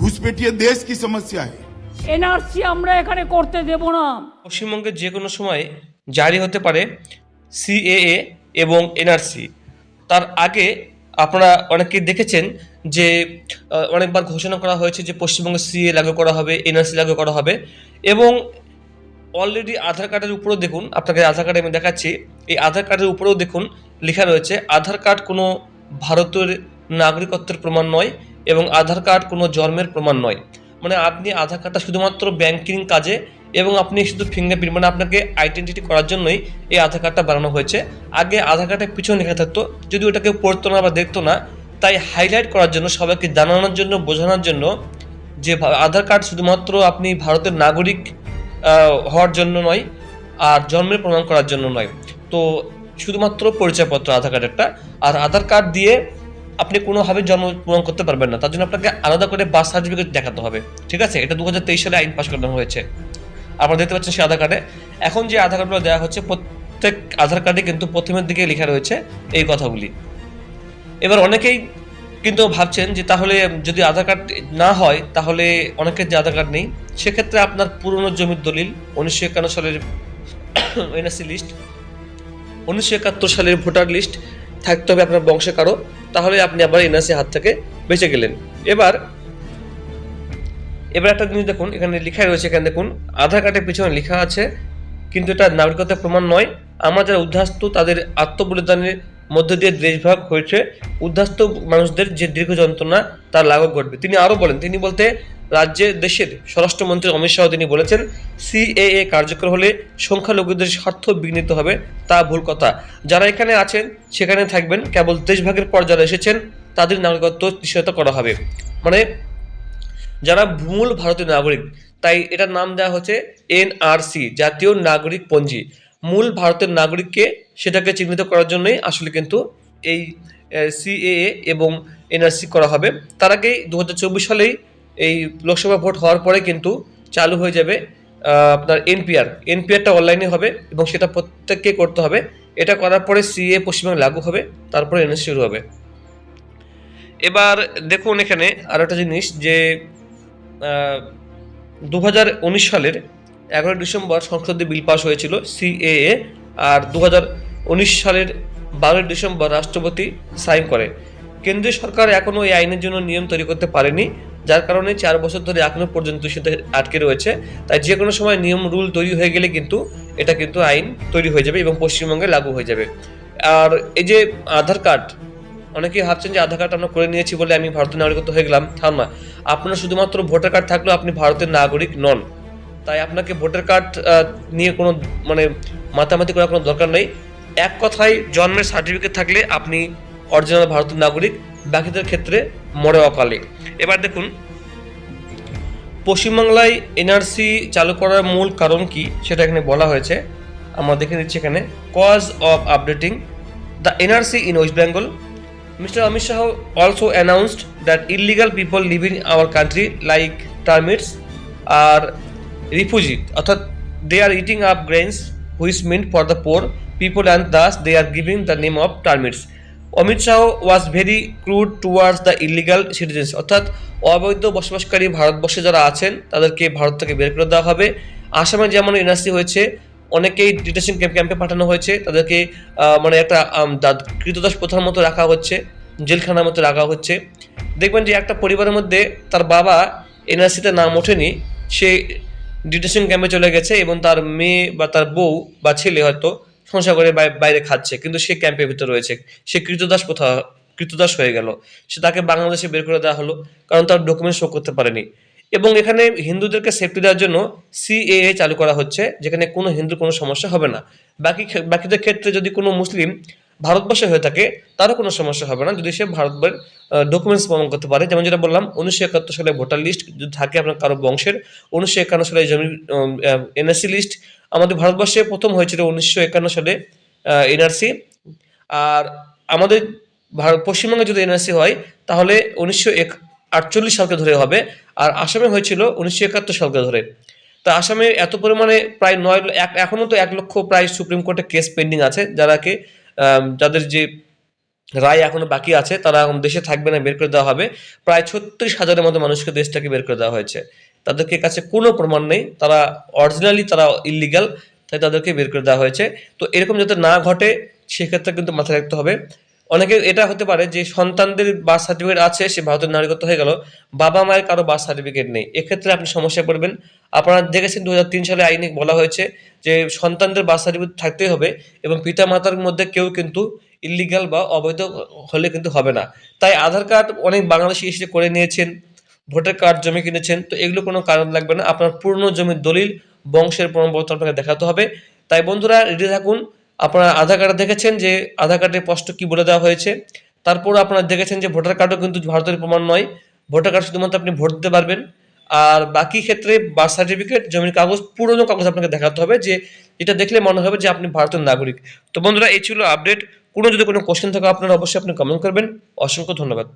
ঘুষপেটিয়ে দেশ কি সমস্যা এনআরসি আমরা এখানে করতে দেব না পশ্চিমবঙ্গে যে কোনো সময় জারি হতে পারে সিএএ এবং এনআরসি। তার আগে আপনারা অনেকেই দেখেছেন যে অনেকবার ঘোষণা করা হয়েছে যে পশ্চিমবঙ্গে সিএ লাগু করা হবে এনআরসি লাগু করা হবে এবং অলরেডি আধার কার্ডের উপরেও দেখুন আপনাকে আধার কার্ডে আমি দেখাচ্ছি এই আধার কার্ডের উপরেও দেখুন লেখা রয়েছে আধার কার্ড কোনো ভারতের নাগরিকত্বের প্রমাণ নয় এবং আধার কার্ড কোনো জন্মের প্রমাণ নয়। মানে আপনি আধার কার্ডটা শুধুমাত্র ব্যাংকিং কাজে এবং আপনি শুধু ফিঙ্গারপ্রিন্ট মানে আপনাকে আইডেন্টিটি করার জন্যই এই আধার কার্ডটা বানানো হয়েছে। আগে আধার কার্ডের পিছনে লেখা থাকতো, যদি ওটাকে পড়তো না বা দেখতো না, তাই হাইলাইট করার জন্য, সবাইকে জানানোর জন্য, বোঝানোর জন্য যে আধার কার্ড শুধুমাত্র আপনি ভারতের নাগরিক হওয়ার জন্য নয়, আর জন্মের প্রমাণ করার জন্য নয়। তো শুধুমাত্র পরিচয়পত্র, আধার কার্ড একটা আর আধার কার্ড দিয়ে আপনি কোনোভাবে জন্ম প্রমাণ করতে পারবেন না। তার জন্য আপনাকে আলাদা করে বার্থ সার্টিফিকেট দেখাতে হবে। ঠিক আছে? এটা দু হাজার তেইশ সালে আইন পাশ করানো হয়েছে। আপনারা দেখতে পাচ্ছেন সেই আধার কার্ডে। এখন যে আধার কার্ডগুলো দেওয়া হচ্ছে, প্রত্যেক আধার কার্ডে কিন্তু প্রথমের দিকে লেখা রয়েছে এই কথাগুলি। এবার অনেকেই কিন্তু ভাবছেন যে তাহলে যদি আধার কার্ড না হয়, তাহলে অনেকের যে আধার কার্ড নেই, সেক্ষেত্রে আপনার পুরনো জমির দলিল, উনিশশো একান্ন সালের এনএসসি লিস্ট উনিশশো একাত্তর সালের ভোটার লিস্ট থাকতে হবে আপনার বংশে কারও, তাহলে আপনি আবার এনআরসি হাত থেকে বেঁচে গেলেন। এবার এবার একটা জিনিস দেখুন, এখানে লেখা রয়েছে, এখানে দেখুন, আধার কার্ডের পিছনে লেখা আছে, কিন্তু এটা নাগরিকতার প্রমাণ নয়। আমার যারা উদ্ধাস্ত তাদের আত্মবলিদানের মধ্য দিয়ে দেশভাগ হয়েছে উদ্ধাস্ত মানুষদের যে দীর্ঘ যন্ত্রণা, তার লাঘব ঘটবে। তিনি আরও বলেন, তিনি বলতে রাজ্যে দেশের স্বরাষ্ট্রমন্ত্রী অমিত শাহ তিনি বলেছেন, সিএএ কার্যকর হলে সংখ্যালঘুদের স্বার্থ বিঘ্নিত হবে, তা ভুল কথা। যারা এখানে আছেন, সেখানে থাকবেন। কেবল দেশভাগের পর যারা এসেছেন, তাদের নাগরিকত্ব নিশ্চয়তা করা হবে। মানে যারা মূল ভারতীয় নাগরিক, তাই এটার নাম দেওয়া হচ্ছে এনআরসি, জাতীয় নাগরিক পঞ্জি। মূল ভারতের নাগরিককে সেটাকে চিহ্নিত করার জন্যই আসলে কিন্তু এই সিএএ এবং এনআরসি করা হবে। তার আগেই দু হাজার চব্বিশ সালেই এই লোকসভা ভোট হওয়ার পরে কিন্তু চালু হয়ে যাবে আপনার এনপিআর। এনপিআরটা অনলাইনে হবে এবং সেটা প্রত্যেককে করতে হবে। এটা করার পরে সিএ পশ্চিমবঙ্গে লাগু হবে, তারপরে এনএসসি শুরু হবে। এবার দেখুন এখানে আর একটা জিনিস যে দু হাজার উনিশ সালের এগারোই ডিসেম্বর সংসদে বিল পাস হয়েছিল, সিএএ, আর দু হাজার উনিশ সালের বারোই ডিসেম্বর রাষ্ট্রপতি সাইন করে। কেন্দ্রীয় সরকার এখনও এই আইনের জন্য নিয়ম তৈরি করতে পারেনি, যার কারণে চার বছর ধরে এখনও পর্যন্ত সেটা আটকে রয়েছে। তাই যে কোনো সময় নিয়ম, রুল তৈরি হয়ে গেলে কিন্তু এটা কিন্তু আইন তৈরি হয়ে যাবে এবং পশ্চিমবঙ্গে লাগু হয়ে যাবে। আর এই যে আধার কার্ড, অনেকেই ভাবছেন যে আধার কার্ড আমরা করে নিয়েছি বলে আমি ভারতের নাগরিকত্ব হয়ে গেলাম। থাম না আপনার শুধুমাত্র ভোটার কার্ড থাকলেও আপনি ভারতের নাগরিক নন। তাই আপনাকে ভোটার কার্ড নিয়ে কোনো মানে মাতামাতি করার কোনো দরকার নেই। এক কথায় জন্মের সার্টিফিকেট থাকলে আপনি অরিজিনাল ভারতের নাগরিক বাকিদের ক্ষেত্রে মরে অকালে। এবার দেখুন পশ্চিমবাংলায় এনআরসি চালু করার মূল কারণ কি সেটা এখানে বলা হয়েছে। আমরা দেখে দিচ্ছি এখানে cause of updating the NRC in West Bengal mister Amit Shah also announced that illegal people living in our country, like termites, are refugee. অর্থাৎ they are eating up grains which meant for the poor people and thus they are giving the name of termites. Amit Shah was very crude towards the illegal citizens অর্থাৎ অবৈধ বসবাসকারী ভারতবর্ষে যারা আছেন, তাদেরকে ভারত থেকে বের করে দেওয়া হবে আসামে যেমন এনআরসি হয়েছে, অনেকেই ডিটেশন ক্যাম্প ক্যাম্পে পাঠানো হয়েছে, তাদেরকে মানে একটা দা- কৃতদাস প্রথার মতো রাখা হচ্ছে, জেলখানার মতো রাখা হচ্ছে দেখবেন যে একটা পরিবারের মধ্যে তার বাবা এনআরসিতে নাম ওঠেনি, সে ডিটেনশন ক্যাম্পে চলে গেছে এবং তার মেয়ে বা তার বউ বা ছেলে হয়তো সংসার করে বাই- বাইরে খাচ্ছে, কিন্তু সে ক্যাম্পের ভিতরে রয়েছে। সে কৃতদাস প্রথা কৃতদাস হয়ে গেল। সে তাকে বাংলাদেশে বের করে দেওয়া হলো, কারণ তার ডকুমেন্ট শো করতে পারেনি। এবং এখানে হিন্দুদেরকে সেফটি দেওয়ার জন্য সিএএ চালু করা হচ্ছে, যেখানে কোনো হিন্দুর কোনো সমস্যা হবে না। বাকি বাকিদের ক্ষেত্রে যদি কোনো মুসলিম ভারতবর্ষে হয়ে থাকে, তারও কোনো সমস্যা হবে না। যদি সে ভারতের ডকুমেন্টস প্রমাণ করতে পারে, যেমন যেটা বললাম, উনিশশো একাত্তর সালে ভোটার লিস্ট যদি থাকে আপনার কারও বংশের, উনিশশো একান্ন সালে জমি এনএসসি লিস্ট আমাদের ভারতবর্ষে প্রথম হয়েছিল উনিশশো একান্ন সালে এনআরসি আর আমাদের ভারত পশ্চিমবঙ্গে যদি এনআরসি হয়, তাহলে উনিশশো এক, আটচল্লিশ সালকে ধরে হবে, আর আসামে হয়েছিল উনিশশো একাত্তর সালকে ধরে। তা আসামে এত পরিমাণে প্রায় নয় এখনও তো এক লক্ষ প্রায় সুপ্রিম কোর্টে কেস পেন্ডিং আছে, যারাকে যাদের যে রায় এখনও বাকি আছে, তারা দেশে থাকবে না, বের করে দেওয়া হবে। প্রায় ছত্রিশ হাজারের মতো মানুষকে দেশটাকে বের করে দেওয়া হয়েছে। তাদেরকে কাছে কোনো প্রমাণ নেই। তারা অরিজিনালি তারা ইলিগাল তাই তাদেরকে বের করে দেওয়া হয়েছে। তো এরকম যাতে না ঘটে, সেক্ষেত্রে কিন্তু মাথায় রাখতে হবে। অনেকে এটা হতে পারে যে সন্তানদের বার্থ সার্টিফিকেট আছে, সে ভারতের নাগরিকত্ব হয়ে গেল, বাবা মায়ের কারও বার্থ সার্টিফিকেট নেই। এক্ষেত্রে আপনি সমস্যায় পড়বেন আপনারা দেখেছেন দু হাজার তিন সালে আইনে বলা হয়েছে যে সন্তানদের বার্থ সার্টিফিকেট থাকতেই হবে এবং পিতা মাতার মধ্যে কেউ কিন্তু ইলিগাল বা অবৈধ হলে কিন্তু হবে না। তাই আধার কার্ড অনেক বাংলাদেশি এসে করে নিয়েছেন, ভোটার কার্ড জমি কিনেছেন, তো এগুলো কোনো কারণ লাগবে না। আপনার পুরনো জমির দলিল বংশের প্রমাণপত্র আপনাকে দেখাতে হবে। তাই বন্ধুরা, রেডি থাকুন। আপনারা আধার কার্ডে দেখেছেন যে আধার কার্ডে স্পষ্ট কি বলে দেওয়া হয়েছে? তারপর আপনারা দেখেছেন যে ভোটার কার্ডও কিন্তু ভারতের প্রমাণ নয়। ভোটার কার্ড শুধুমাত্র আপনি ভোট দিতে পারবেন। আর বাকি ক্ষেত্রে বার্থ সার্টিফিকেট, জমির কাগজ, পুরনো কাগজ আপনাকে দেখাতে হবে যে এটা দেখলে মনে হবে যে আপনি ভারতের নাগরিক। তো বন্ধুরা, এই ছিল আপডেট। কোনো যদি কোনো কোশ্চেন থাকে আপনারা অবশ্যই আপনি কমেন্ট করবেন। অসংখ্য ধন্যবাদ।